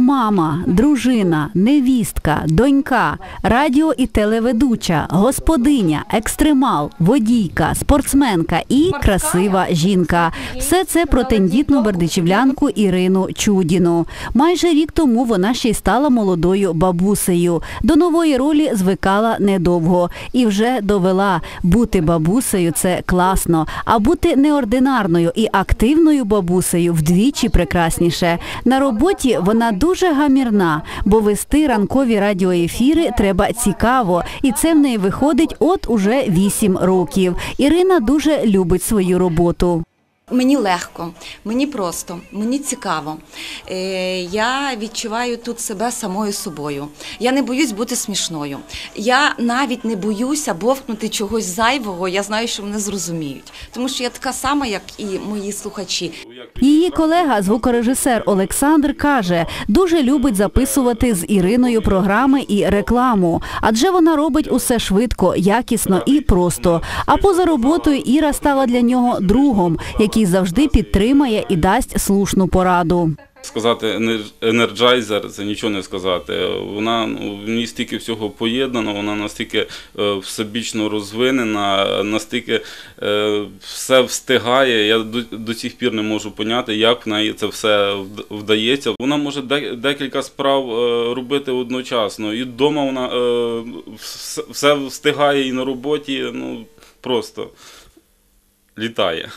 Мама, дружина, невістка, донька, радіо і телеведуча, господиня, екстремал, водійка, спортсменка і красива жінка. Все це про тендітну бердичівлянку Ірину Чудіну. Майже рік тому вона ще й стала молодою бабусею. До нової ролі звикала недовго і вже довела бути бабусею це класно, а бути неординарною і активною бабусею вдвічі прекрасніше. На роботі вона дуже гамірна, бо вести ранкові радіоефіри треба цікаво, і це в неї виходить от уже вісім років. Ірина дуже любить свою роботу. Мені легко, мені просто, мені цікаво. Е, я відчуваю тут себе самою собою. Я не боюсь бути смішною. Я навіть не боюся бовкнути чогось зайвого. Я знаю, що мене зрозуміють, тому що я така сама, як і мої слухачі. Її колега, звукорежисер Олександр, каже, дуже любить записувати з Іриною програми і рекламу, адже вона робить усе швидко, якісно і просто. А поза роботою Іра стала для нього другом, який завжди підтримає і дасть слушну пораду. Сказати енер- енерджайзер це нічого не сказати. Вона ну, в ній стільки всього поєднано, вона настільки е, всебічно розвинена, настільки е, все встигає. Я до, до сих пір не можу поняти, як в неї це все вдається. Вона може декілька справ е, робити одночасно. І вдома вона все встигає і на роботі. Ну просто літає.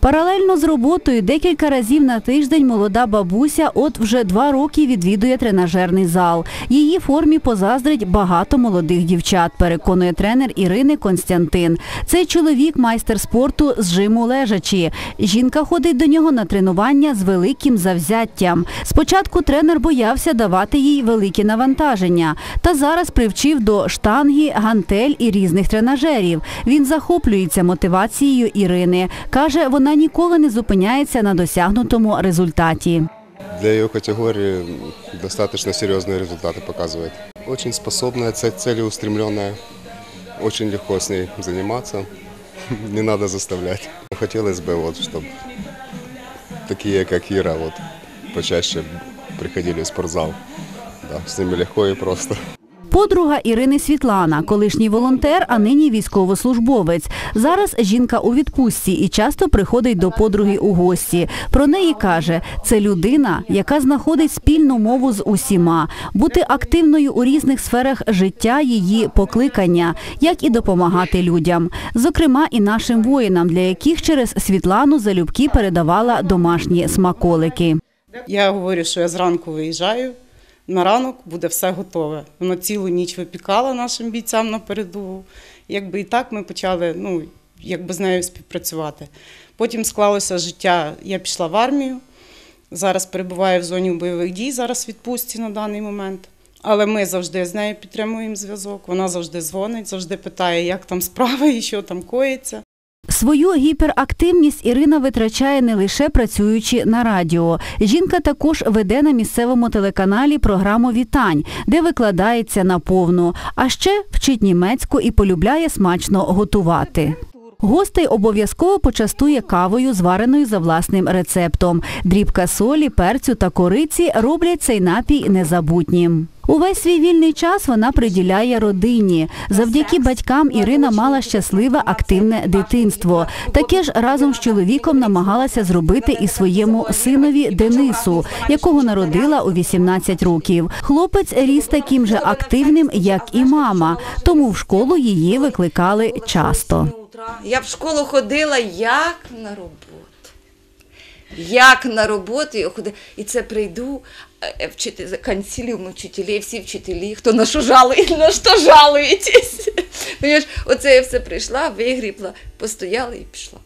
Паралельно з роботою декілька разів на тиждень молода бабуся от вже два роки відвідує тренажерний зал. Її формі позаздрить багато молодих дівчат, переконує тренер Ірини Константин. Цей чоловік майстер спорту з жиму лежачі. Жінка ходить до нього на тренування з великим завзяттям. Спочатку тренер боявся давати їй великі навантаження, та зараз привчив до штанги, гантель і різних тренажерів. Він захоплюється мотивацією Ірини. Каже, вона ніколи не зупиняється на досягнутому результаті. Для ее категории достаточно серьезные результаты показывает. Очень способная, ц- целеустремленная, очень легко с ней заниматься, не надо заставлять. Хотелось бы, вот, чтобы такие, как Ира, вот, почаще приходили в спортзал. Да, с ними легко и просто. Подруга Ірини Світлана, колишній волонтер, а нині військовослужбовець. Зараз жінка у відпустці і часто приходить до подруги у гості. Про неї каже, це людина, яка знаходить спільну мову з усіма. Бути активною у різних сферах життя її покликання, як і допомагати людям. Зокрема, і нашим воїнам, для яких через Світлану залюбки передавала домашні смаколики. Я говорю, що я зранку виїжджаю. На ранок буде все готове. Вона цілу ніч випікала нашим бійцям на передову. Якби і так ми почали ну, якби з нею співпрацювати. Потім склалося життя. Я пішла в армію. Зараз перебуваю в зоні бойових дій, зараз в відпустці на даний момент. Але ми завжди з нею підтримуємо зв'язок. Вона завжди дзвонить, завжди питає, як там справи і що там коїться. Свою гіперактивність Ірина витрачає не лише працюючи на радіо. Жінка також веде на місцевому телеканалі програму Вітань, де викладається наповну, а ще вчить німецьку і полюбляє смачно готувати. Гостей обов'язково почастує кавою, звареною за власним рецептом. Дрібка солі, перцю та кориці роблять цей напій незабутнім. Увесь свій вільний час вона приділяє родині. Завдяки батькам Ірина мала щасливе активне дитинство. Таке ж разом з чоловіком намагалася зробити і своєму синові Денису, якого народила у 18 років. Хлопець ріс таким же активним, як і мама, тому в школу її викликали часто. Я в школу ходила як на роботу. Як на роботу я ходила. І це прийду, е, вчити консиліум вчителів, всі вчителі, хто на що жалує, на що жалуєтесь. Оце я все прийшла, вигрібла, постояла і пішла.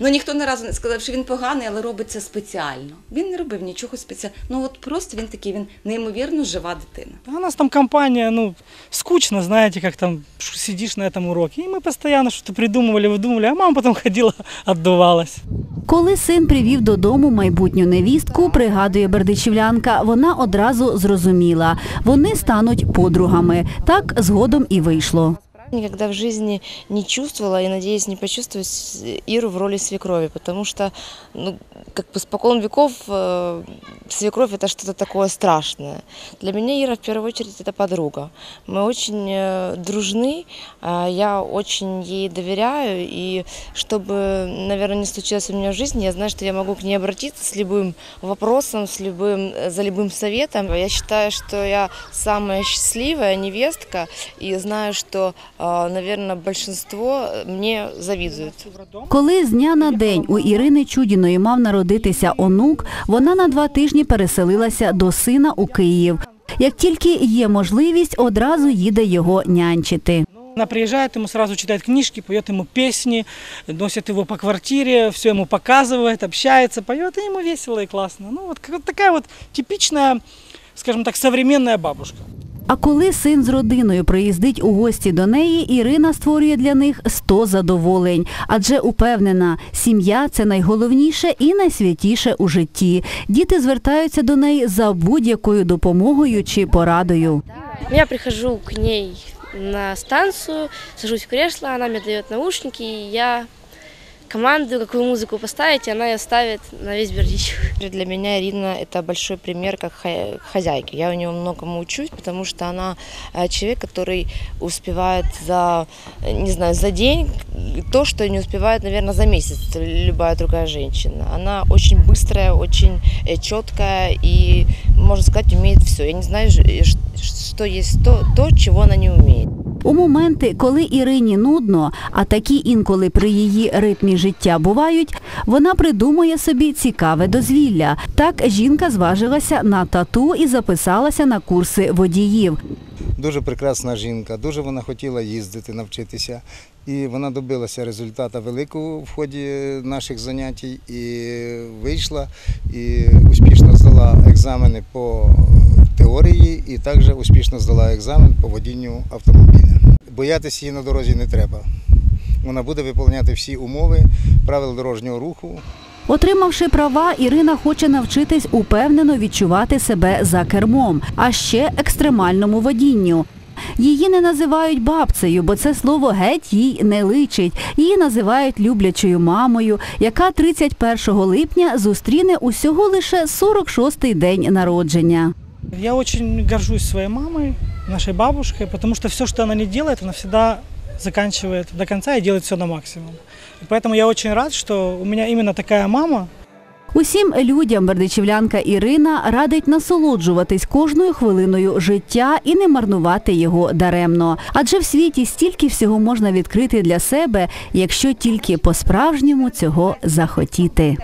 Ну ніхто не разу не сказав, що він поганий, але робить це спеціально. Він не робив нічого спеціального. Ну от просто він такий, він неймовірно жива дитина. А У нас там компания, ну, скучно, знаете, как там ш- сидишь на этом уроке. И мы постоянно что-то придумывали, выдумывали, а мама потом ходила, отдувалась. Коли син привів додому майбутню невістку, пригадує бердичівлянка, вона одразу зрозуміла. Вони стануть подругами. Так згодом і вийшло. Никогда в жизни не чувствовала и, надеюсь, не почувствую Иру в роли свекрови, потому что ну, как бы спокон веков э, свекровь это что-то такое страшное. Для меня Ира в первую очередь это подруга. Мы очень э, дружны, э, я очень ей доверяю, и чтобы, наверное, не случилось у меня в жизни, я знаю, что я могу к ней обратиться с любым вопросом, с любым, э, за любым советом. Я считаю, что я самая счастливая невестка, и знаю, что, э, наверное, большинство мне завидует. Коли з дня на день у Ірини Чудіної мав народитися онук, вона на два тижні переселилася до сина у Київ. Як тільки є можливість, одразу їде його нянчити. Она приезжает, ему сразу читает книжки, поет ему песни, носит его по квартире, все ему показывает, общается, поет, и весело и классно. Ну, как- вот такая вот типичная, скажем так, современная бабушка. А коли син з родиною приїздить у гості до неї, Ірина створює для них 100 задоволень, адже упевнена, сім'я це найголовніше і найсвятіше у житті. Діти звертаються до неї за будь-якою допомогою чи порадою. Я прихожу к ней на станцию, сажусь в кресло, она мне дает наушники, и я командую, какую музыку поставить, и она ее ставит на весь Бердичев. Для меня Ирина это большой пример как хо- хозяйки. Я у нее многому учусь, потому что она э, человек, который успевает за, э, не знаю, за день то, что не успевает, наверное, за месяц любая другая женщина. Она очень быстрая, очень э, четкая и, можно сказать, умеет все. Я не знаю, что есть то, то, чего она не умеет. У моменти, коли Ірині нудно, а такі інколи при її ритмі життя бувають, вона придумує собі цікаве дозвілля. Так жінка зважилася на тату і записалася на курси водіїв. Дуже прекрасна жінка, дуже вона хотіла їздити, навчитися. І вона добилася результату великого в ході наших занять і вийшла і успішно здала екзамени по теорії і також успішно здала екзамен по водінню автомобіля. Боятися її на дорозі не треба. Вона буде виконувати всі умови правил дорожнього руху. Отримавши права, Ірина хоче навчитись упевнено відчувати себе за кермом, а ще екстремальному водінню. Її не називають бабцею, бо це слово геть їй не личить. Її називають люблячою мамою, яка 31 липня зустріне усього лише 46-й день народження. Я очень горжусь своей мамой, нашей бабушкой, потому что все, что она не делает, она всегда заканчивает до конца и делает все на максимум. И поэтому я очень рад, что у меня именно такая мама, Усім людям бердичівлянка Ірина радить насолоджуватись кожною хвилиною життя і не марнувати його даремно. Адже в світі стільки всього можна відкрити для себе, якщо тільки по-справжньому цього захотіти.